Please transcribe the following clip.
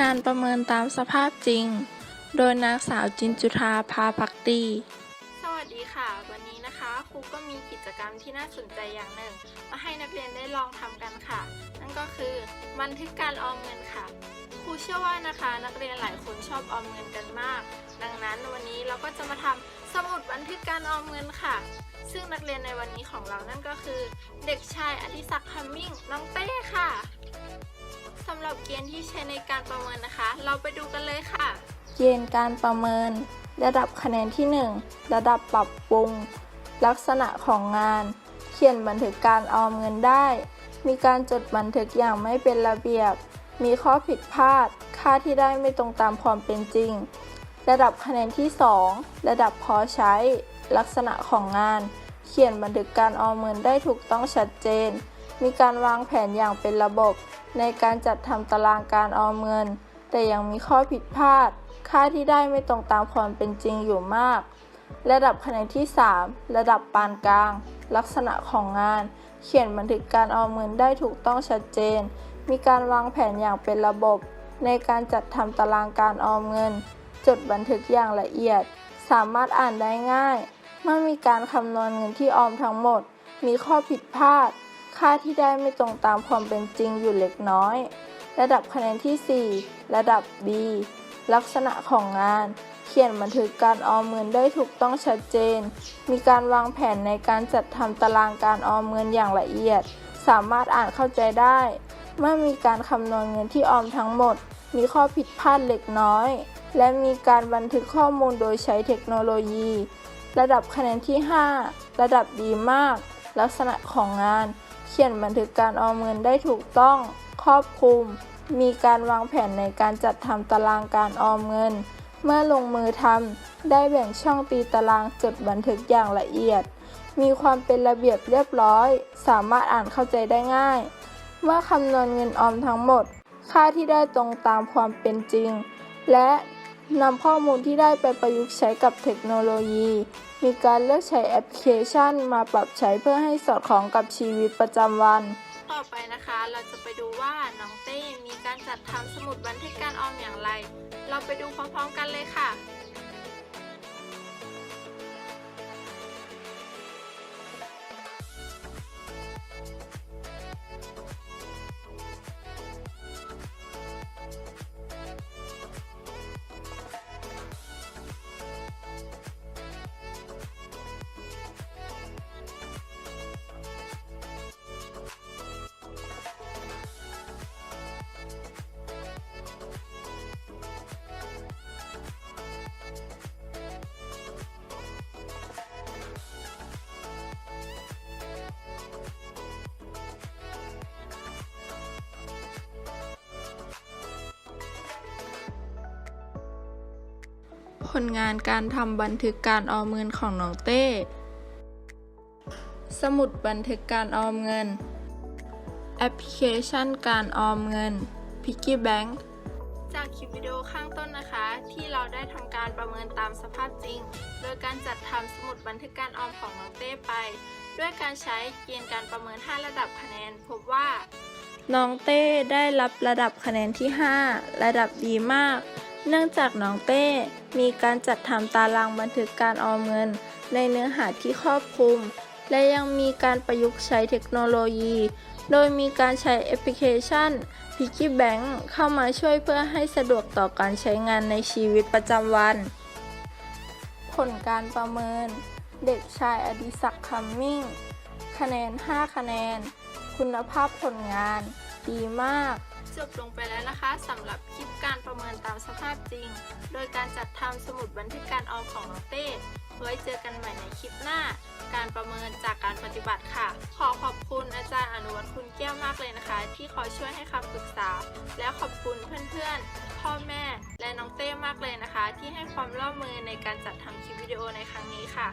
การประเมินตามสภาพจริง โดยนางสาวจินจุธาพาพักดี สวัสดีค่ะ วันนี้นะคะครูก็มีกิจกรรมที่น่าสนใจอย่างหนึ่ง มาให้นักเรียนได้ลองทำกันค่ะ นั่นก็คือบันทึกการออมเงินค่ะ ครูเชื่อว่านะคะนักเรียนหลายคนชอบออมเงินกันมาก ดังนั้นวันนี้เราก็จะมาทำสมุดบันทึกการออมเงินค่ะ ซึ่งนักเรียนในวันนี้ของเรานั่นก็คือ เด็กชายอธิศักดิ์คัมมิ่งน้องเต้ค่ะ สำหรับเกณฑ์ที่ใช้ในการประเมินนะคะ เราไปดูกันเลยค่ะ เกณฑ์การประเมิน ระดับคะแนนที่ 1 ระดับปรับปรุง ลักษณะของงาน เขียนบันทึกการออมเงินได้ มีการจดบันทึกอย่างไม่เป็นระเบียบ มีข้อผิดพลาด ค่าที่ได้ไม่ตรงตามความเป็นจริง ระดับคะแนนที่ 2 ระดับพอใช้ ลักษณะของงาน เขียนบันทึกการออมเงินได้ถูกต้องชัดเจน มีการวางแผนอย่างเป็นระบบ ในการจัดทำตารางการออมเงิน แต่ยังมีข้อผิดพลาด ค่าที่ได้ไม่ตรงตามความเป็นจริงอยู่มาก ระดับคะแนนที่ 3 ระดับปานกลาง ลักษณะของงาน เขียนบันทึกการออมเงินได้ถูกต้องชัดเจน มีการวางแผนอย่างเป็นระบบ ในการจัดทำตารางการออมเงิน จดบันทึกอย่างละเอียด สามารถอ่านได้ง่าย เมื่อมีการคำนวณเงินที่ออมทั้งหมด มีข้อผิดพลาด ค่าที่ได้ไม่ตรงตามความเป็นจริงอยู่เล็กน้อย ระดับคะแนนที่ 4 ระดับ B ลักษณะของงาน เขียนบันทึกการออมเงินได้ถูกต้องชัดเจน มีการวางแผนในการจัดทำตารางการออมเงินอย่างละเอียด สามารถอ่านเข้าใจได้ เมื่อมีการคำนวณเงินที่ออมทั้งหมด มีข้อผิดพลาดเล็กน้อย และมีการบันทึกข้อมูลโดยใช้เทคโนโลยี ระดับคะแนนที่ 5 ระดับดีมาก ลักษณะของงาน เขียนบันทึกการออมเงินได้ถูกต้องครอบคลุม มีการวางแผนในการจัดทำตารางการออมเงิน เมื่อลงมือทำได้แบ่งช่องตีตารางจดบันทึกอย่างละเอียด มีความเป็นระเบียบเรียบร้อย สามารถอ่านเข้าใจได้ง่าย เมื่อคำนวณเงินออมทั้งหมด ค่าที่ได้ตรงตามความเป็นจริง และ นำข้อมูลที่ได้ไปประยุกต์ใช้กับเทคโนโลยี มีการเลือกใช้แอปพลิเคชัน มาปรับใช้เพื่อให้สอดคล้องกับชีวิตประจำวัน ต่อไปนะคะเราจะไปดูว่าน้องเต้มีการจัดทำสมุดบันทึกการออมอย่างไร เราไปดูพร้อมๆกันเลยค่ะ ผลงานการทำบันทึกการออมเงินของน้องเต้ สมุดบันทึกการออมเงิน แอปพลิเคชันการออมเงิน Piggy Bank จากคลิปวิดีโอข้างต้นนะคะ ที่เราได้ทำการประเมินตามสภาพจริง โดยการจัดทำสมุดบันทึกการออมของน้องเต้ไป ด้วยการใช้เกณฑ์การประเมิน 5 ระดับคะแนน พบว่า น้องเต้ได้รับระดับคะแนนที่ 5 ระดับดีมาก เนื่องจากน้องเต้มีการจัดทำตารางบันทึกการออมเงิน ในเนื้อหาที่ครอบคลุม และยังมีการประยุกต์ใช้เทคโนโลยี โดยมีการใช้แอปพลิเคชัน Piggy Bank เข้ามาช่วยเพื่อให้สะดวกต่อการใช้งานในชีวิตประจำวัน ผลการประเมิน เด็กชายอดิศักดิ์คัมมิ่ง คะแนน 5 คะแนน คุณภาพผลงาน ดีมาก จบลงไปแล้วนะคะสำหรับคลิปการประเมินตามสภาพจริง โดยการจัดทำสมุดบันทึกการออมของน้องเต้ไว้เจอกันใหม่ในคลิปหน้า การประเมินจากการปฏิบัติค่ะ ขอขอบคุณอาจารย์อนุวัฒน์คุณแก้วมากเลยนะคะ ที่คอยช่วยให้คำปรึกษา และขอบคุณเพื่อนๆ พ่อแม่ และน้องเต้มากเลยนะคะ ที่ให้ความร่วมมือในการจัดทำคลิปวิดีโอในครั้งนี้ค่ะ